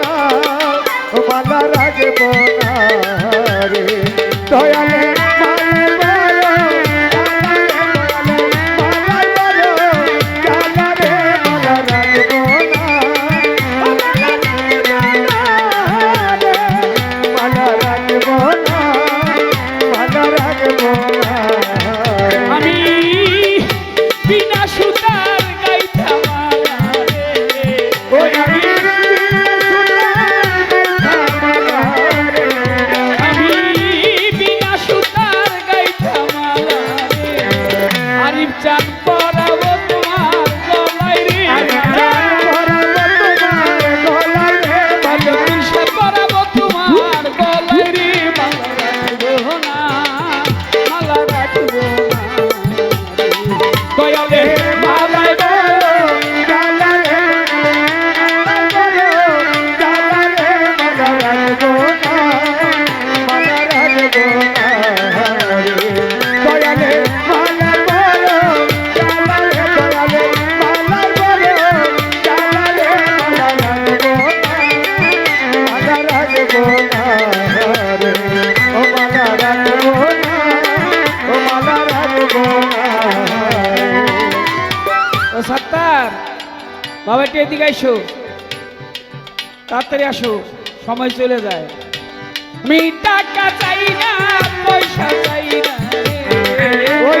না মালা রাখব না রে। দয়ালে দয়ালে বাবা একটু এদিকে আসো তাড়াতাড়ি আসো সময় চলে যায়। আমি টাকা চাই না পয়সা চাই না রে। ওই